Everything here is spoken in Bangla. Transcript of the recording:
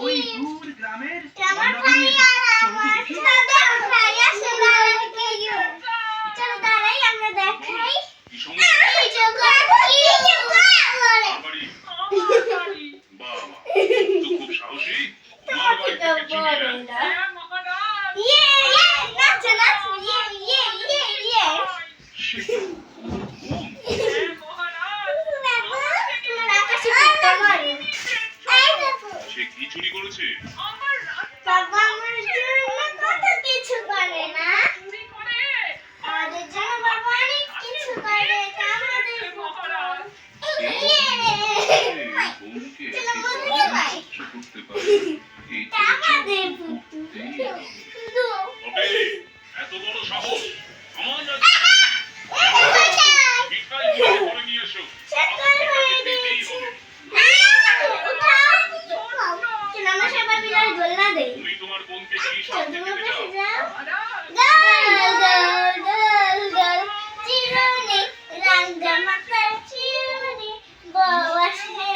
ওই দূর গ্রামের সে কি চুরি করেছে? আমার দোলনা দেই। আচ্ছা, চিরুনি রাঙ্গা মাথার চিরুনি বসে